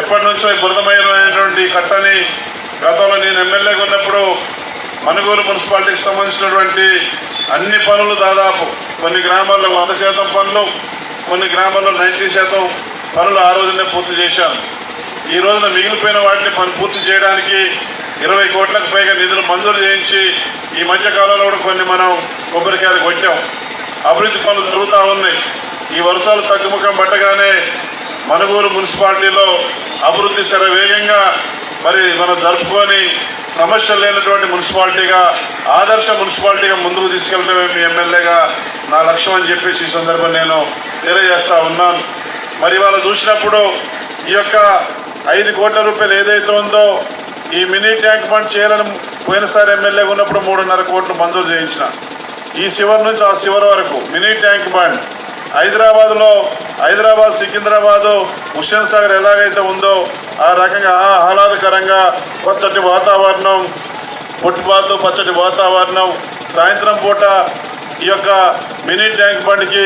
ఎప్పటి నుంచో ఈ బురదమయమైనటువంటి కట్టని గతంలో నేను ఎమ్మెల్యేగా ఉన్నప్పుడు మనుగోలు మున్సిపాలిటీకి సంబంధించినటువంటి అన్ని పనులు దాదాపు కొన్ని గ్రామాల్లో వంద శాతం పనులు కొన్ని గ్రామాల్లో నైంటీ శాతం పనులు ఆ రోజునే పూర్తి చేశాను. ఈ రోజున మిగిలిపోయిన వాటిని పని పూర్తి చేయడానికి ఇరవై కోట్లకు పైగా నిధులు మంజూరు చేయించి ఈ మధ్య కాలంలో కూడా కొన్ని మనం కొబ్బరికాయలు కొట్టాం. అభివృద్ధి పనులు జరుగుతూ ఉన్నాయి. ఈ వర్షాలు తగ్గుముఖం పట్టగానే మనుగూరు మున్సిపాలిటీలో అభివృద్ధి శరవేగంగా మరి మనం జరుపుకొని సమస్యలు లేనటువంటి మున్సిపాలిటీగా ఆదర్శ మున్సిపాలిటీగా ముందుకు తీసుకెళ్ళడమే మీ ఎమ్మెల్యేగా నా లక్ష్యం అని చెప్పేసి ఈ సందర్భం నేను తెలియజేస్తా ఉన్నాను. మరి వాళ్ళు చూసినప్పుడు ఈ యొక్క ఐదు కోట్ల రూపాయలు ఏదైతే ఉందో ఈ మినీ ట్యాంక్ బండ్ చేయాలని పోయినసారి ఎమ్మెల్యే ఉన్నప్పుడు మూడున్నర కోట్లు మంజూరు చేయించిన. ఈ శివర్ నుంచి ఆ శివర్ వరకు మినీ ట్యాంక్ బండ్ హైదరాబాద్లో హైదరాబాద్ సికింద్రాబాదు హుస్సేన్ సాగర్ ఎలాగైతే ఉందో ఆ రకంగా ఆహ్లాదకరంగా పచ్చటి వాతావరణం ఫుట్పాత్ పచ్చటి వాతావరణం. సాయంత్రం పూట ఈ యొక్క మినీ ట్యాంక్ బండ్కి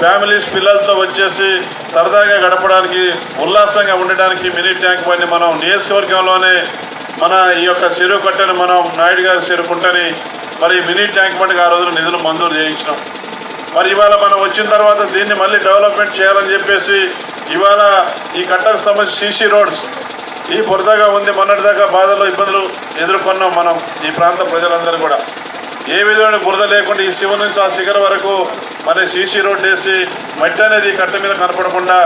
ఫ్యామిలీస్ పిల్లలతో వచ్చేసి సరదాగా గడపడానికి ఉల్లాసంగా ఉండడానికి మినీ ట్యాంక్ బండి మనం నియోజకవర్గంలోనే మన ఈ యొక్క చెరువు కట్టని మనం నాయుడు గారి చేరుకుంటని మరి మినీ ట్యాంక్ బండ్కి ఆ రోజున నిధులు మంజూరు చేయించినాం. మరి ఇవాళ మనం వచ్చిన తర్వాత దీన్ని మళ్ళీ డెవలప్మెంట్ చేయాలని చెప్పేసి ఇవాళ ఈ కట్టకు సంబంధించి సీసీ రోడ్స్ ఈ బురదగా ఉంది. మొన్నటిదాకా బాధలు ఇబ్బందులు ఎదుర్కొన్నాం మనం ఈ ప్రాంత ప్రజలందరూ కూడా. ఏ విధమైన బురద లేకుండా ఈ శివ నుంచి ఆ శిఖర వరకు మరి సీసీ రోడ్డు వేసి మట్టి అనేది ఈ కట్ట మీద కనపడకుండా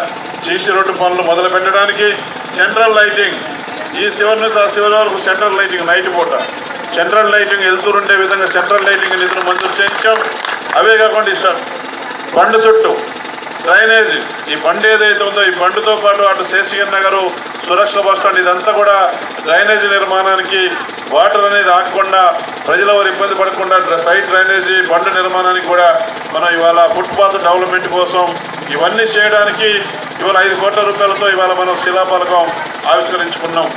సీసీ రోడ్డు పనులు మొదలు పెట్టడానికి సెంట్రల్ లైటింగ్ ఈ శివరి నుంచి ఆ శివరి వరకు సెంట్రల్ లైటింగ్ నైట్ పూట. సెంట్రల్ లైటింగ్ వెళ్తుండే విధంగా సెంట్రల్ లైటింగ్ నిధులు మంజూరు చేయించాం. అవే కాకుండా ఇష్టం బండ్ చుట్టూ డ్రైనేజ్ ఈ బండి ఏదైతే ఉందో ఈ బండితో పాటు అటు శేషగిరి నగరు సురక్ష బస్ స్టాండ్ ఇదంతా కూడా డ్రైనేజ్ నిర్మాణానికి వాటర్ అనేది ఆకుండా ప్రజల వారు ఇబ్బంది పడకుండా సైడ్ డ్రైనేజీ బండ్ నిర్మాణానికి కూడా మనం ఇవాళ ఫుట్పాత్ డెవలప్మెంట్ కోసం ఇవన్నీ చేయడానికి ఇవాళ ఐదు కోట్ల రూపాయలతో ఇవాళ మనం శిలాపలకం ఆవిష్కరించుకున్నాం.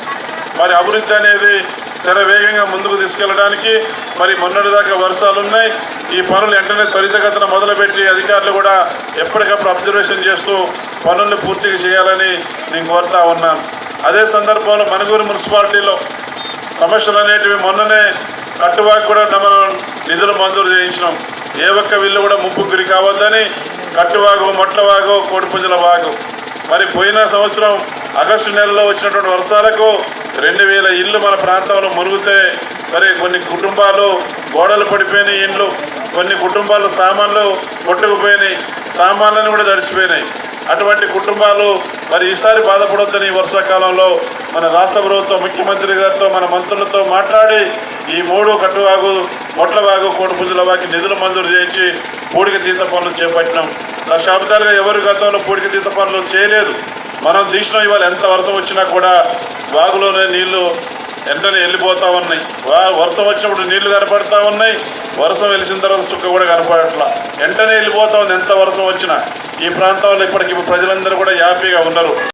మరి అభివృద్ధి అనేది శరవేగంగా వేగంగా ముందుకు తీసుకెళ్ళడానికి. మరి మొన్నటిదాకా వర్షాలు ఉన్నాయి. ఈ పనులు వెంటనే త్వరితగతిన మొదలుపెట్టి అధికారులు కూడా ఎప్పటికప్పుడు అబ్జర్వేషన్ చేస్తూ పనుల్ని పూర్తిగా చేయాలని నేను కోరుతా ఉన్నాను. అదే సందర్భంలో మనుగూరు మున్సిపాలిటీలో సమస్యలు అనేటివి మొన్ననే కట్టుబాటు కూడా మనం నిధులు మంజూరు చేయించినాం. ఏ ఒక్క విల్లు కూడా ముప్పు గురి కావద్దని కట్టువాగు మొట్లవాగు కోడిపుంజల వాగు. మరి పోయిన సంవత్సరం ఆగస్టు నెలలో వచ్చినటువంటి వర్షాలకు రెండు వేల ఇళ్ళు మన ప్రాంతంలో మునిగితే మరి కొన్ని కుటుంబాలు గోడలు పడిపోయినాయి ఇండ్లు కొన్ని కుటుంబాలు సామాన్లు కొట్టుకుపోయినాయి సామాన్లను కూడా తడిసిపోయినాయి. అటువంటి కుటుంబాలు మరి ఈసారి బాధపడొద్దని ఈ వర్షాకాలంలో మన రాష్ట్ర ప్రభుత్వం ముఖ్యమంత్రి గారితో మన మంత్రులతో మాట్లాడి ఈ మూడు కట్టువాగు మొట్లవాగు కోడిపుంజల వాకి నిధులు మంజూరు చేయించి పూడిక తీత పనులు చేపట్టినాం. దశాబ్దాలుగా ఎవరు గతంలో పూడిక తీత పనులు చేయలేదు? మనం తీసినాం ఇవాళ ఎంత వర్షం వచ్చినా కూడా వాగులోనే నీళ్ళు వెంటనే వెళ్ళిపోతా ఉన్నాయి. వా- వర్షం వచ్చినప్పుడు నీళ్ళు కనపడతా ఉన్నాయి. వర్షం వెలిసిన తర్వాత చుక్క కూడా కనపడట్లా. వెంటనే వెళ్ళిపోతా ఉంది ఎంత వర్షం వచ్చినా. ఈ ప్రాంతంలో ఇప్పటికి ప్రజలందరూ కూడా హ్యాపీగా ఉన్నారు.